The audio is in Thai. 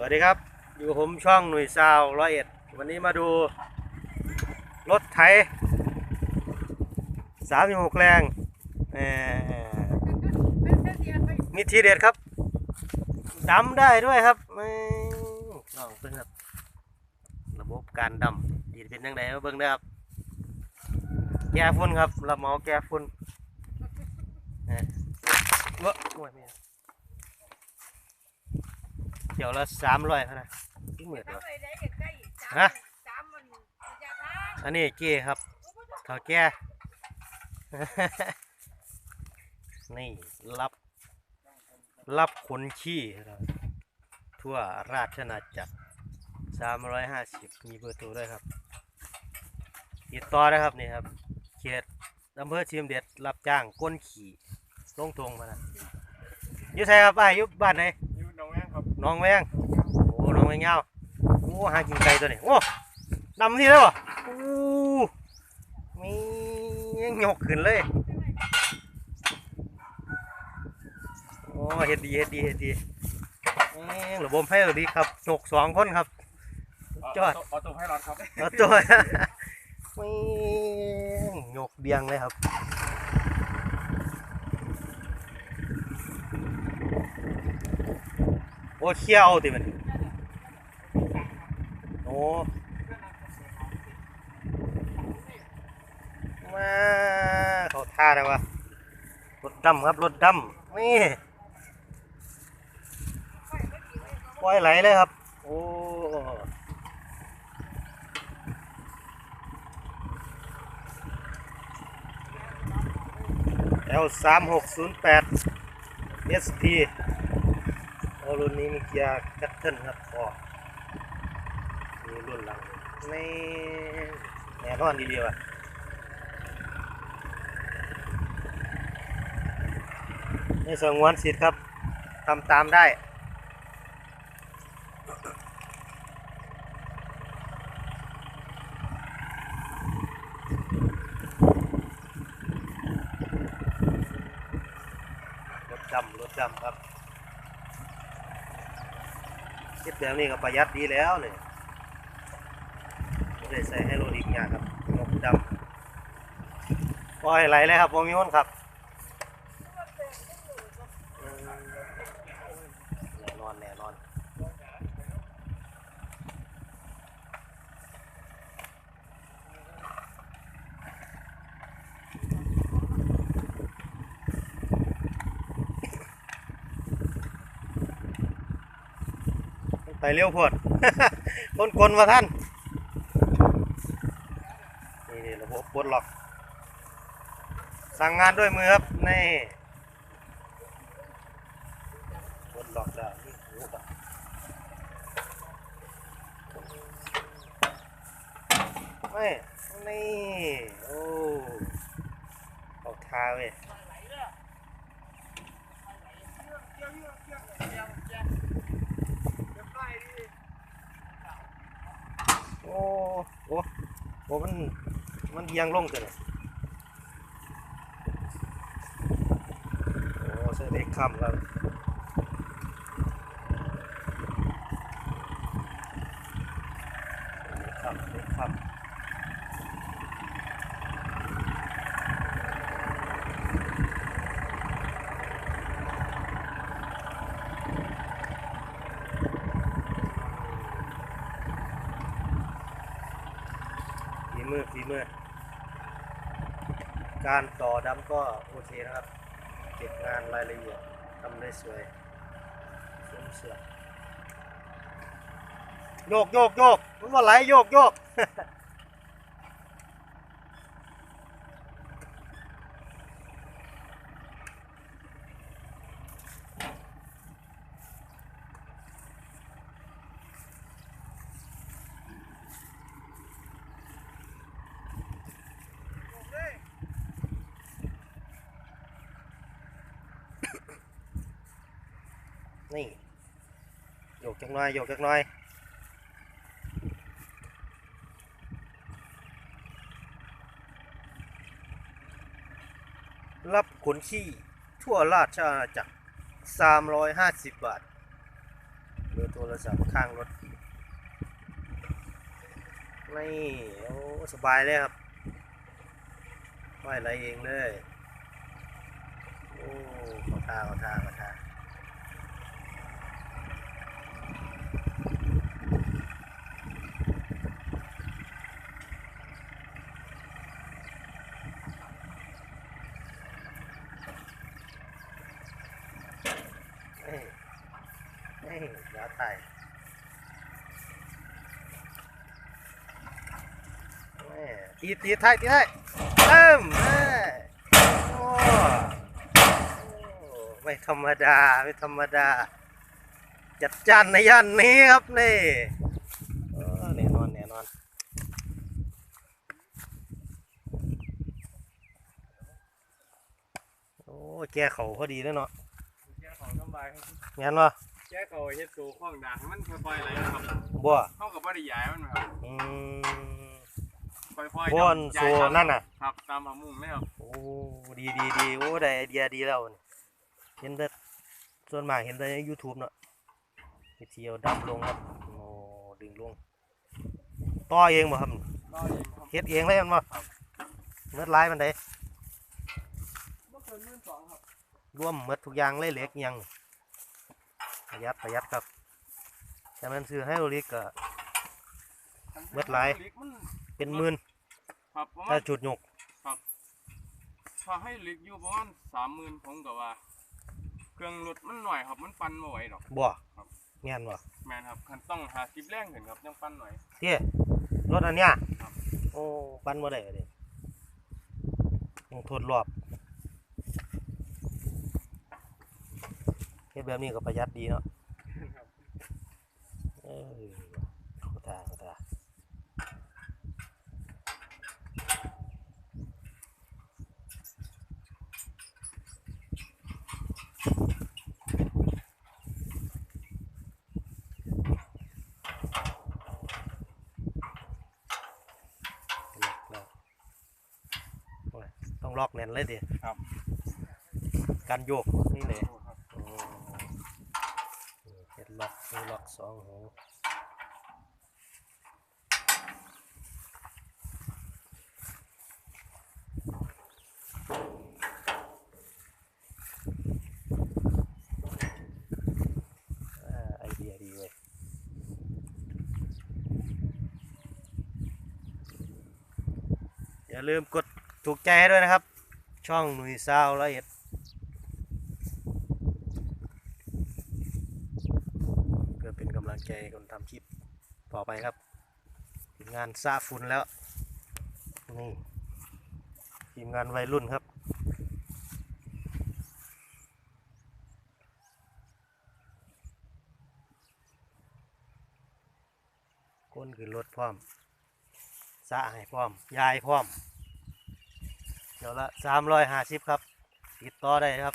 สวัสดีครับ อยู่ผมช่องหน่วยซาวร้อยเอ็ดวันนี้มาดู รถไถสามหกแรงมมีทีเด็ดครับดำได้ด้วยครับแหมลองเพิ่งครับ ระบบการดำดีเป็นยังไงมาเบิ่งนะครับ แก้ฝุ่นครับเราเมาแก้ฝุ่นเอ้ยเว้อโอ้ยแม่ เดี๋ยวละสามร้อยพะนะที่เหมือนเหรอฮะอันนี้เก้ครับถอแก้นี่รับ รับขนขี้ครับทั่วราชนาจักรสามร้อยห้าสิบมีเบอร์โทรด้วยครับติดต่อได้ครับนี่ครับ เขตอำเภอเชียมเด็ดรับจ้างก้นขี่ลงทงมานะอยู่ไสครับอ้ายอยู่บ้านไหนยู น้องแม่ครับหน้องแวงโอ้หน้องแวงยาวโอ้หากินไก่ตัวนี้โอ้ดำที่แล้วบ่โอ้มียกขึ้นเลยโอ้เฮ็ดดีเฮ็ดดีเฮ็ดดีแม่งระบบให้ดีครับยกสองคนครับจอดออโต้ไพลอตครับเอาตัวแม่งยกเดียงเลยครับ อ้เขี้ยวติมันโอ้มาเขาท่าได้วะรถดำครับรถดำนี่ปล่อยไหลเลยครับ โอ้เอลสามหกศูนย์แปด ST โอ้ รุ่นนี้มีเกียร์แคทเทิลครับพอมีรุ่นหลังนี่แน่นอนดีๆว่ะนี่สงวนสิทธิ์ครับทำตามได้รถดำรถดำครับ คิดแบบนี้ก็ประหยัดดีแล้วเลยไม่ได้ใส่ให้โรดิกยากครับรถดำปล่อยไหลเลยครับโมมีคนครับอืมแน่นอนแน่นอน ไปเร็วโพดคนกลมาท่าน นี่นี่ระบบปลดล็อก สั่งงานด้วยมือครับ นี่ปลดล็อกได้วนี่โอ้โหไม่ นี่ โอ้เอาทาเว้ย โอ้โอ้ โอ้มันมันเอียงลงกันเลยโอ้เสด็จคำแล้วเด็กคำเด็กคำฝี มือฝีมือ การต่อดำก็โอเคนะครับ เก็บงานรายละเอียดทำได้สวยสมเสือโยกโยกโยกมันว่าไหลโยกโยก จักน่อยโยกจักน่อยรับขนขี้ทั่วราชอาณาจักร 350 บาทบอร์โทรศัพท์ข้างรถ นี่ โอ้ สบายเลยครับห้อยอะไรเองเลย โอ้ขอทาขอทาขอทาเฮ้ย เฮ้ยยาไตายแม่ตีตีไทยตีไทยเริ่มแม่โอ้โอ้ไม่ธรรมดา ไม่ธรรมดา จัดจานในย่านนี้ครับนี่เออแน่นอนแน่นอนโอ้แกเขาพอดีแล้วเนาะแก้ของสบายครับงั้นวะ แก้เขาเฮ็ดตัวข้องด่างให้มันค่อยๆไหลนะครับบัวเข้ากับบ่ได้ย้ายมันครับอืมค่อยๆบ้วนย้ายโซตามนั่นน่ะ ครับตามมามุ่งเลยครับโอ้ดีดีดีโอ้ได้ไอเดียดีแล้วนี่เห็นแต่ส่วนมากเห็นแต่ใน YouTube เนาะวิธีเอาดับลงครับโอ้ดึงลงต่อเองบ่ครับรอเองครับเฮ็ดเองเลยมันบ่ครับเมื่อไรมันได้บ่เกินหมื่นสองครับ รวมหมดทุกอย่างเลยเหล็กอิหยัง ประหยัดประหยัดครับแต่มันซื้อให้โอลิกก็ เบิดหลายลิกมันเป็นหมื่นครับประมาถ้าณจุดยกถ้าให้ลิกอยู่ประมาณ30,000ผมก็ว่า เครื่องรถมันหน่อยครับมันปั่นบ่ไหวดอก บ่ครับแม่นบ่แม่นครับคันต้อง50แรงขึ้นครับยังปั่นหน่อยเที่รถอันเนี้ยครับ โอ้ปั้นบ่ได้เลยต้องทดรอบ ฮ็ดแบบนี้ก็ประหยัดดีเนาะครับเออเข้าตาเข้าตาล็อกแล้วโอ้ยต้องล็อกแน่นเลยดิครับการโยกนี่เลย โอ้ครับ โอ้เฮ็ด ล็อกมีล็อกสองหูอ่าไอเดียดีเลยอย่าลืมกดถูกใจให้ด้วยนะครับ ช่องหนุ่ยซาวละเอียด เพื่อเป็นกำลังใจให้ คลิปต่อไปครับทีมงานซาฟุนแล้วนี่ทีมงานวัยรุ่นครับคนขึ้นรถพร้อมสะให้พร้อม ยายพร้อม เดี๋ยวละสามร้อยห้าสิบครับ ติดต่อได้ครับ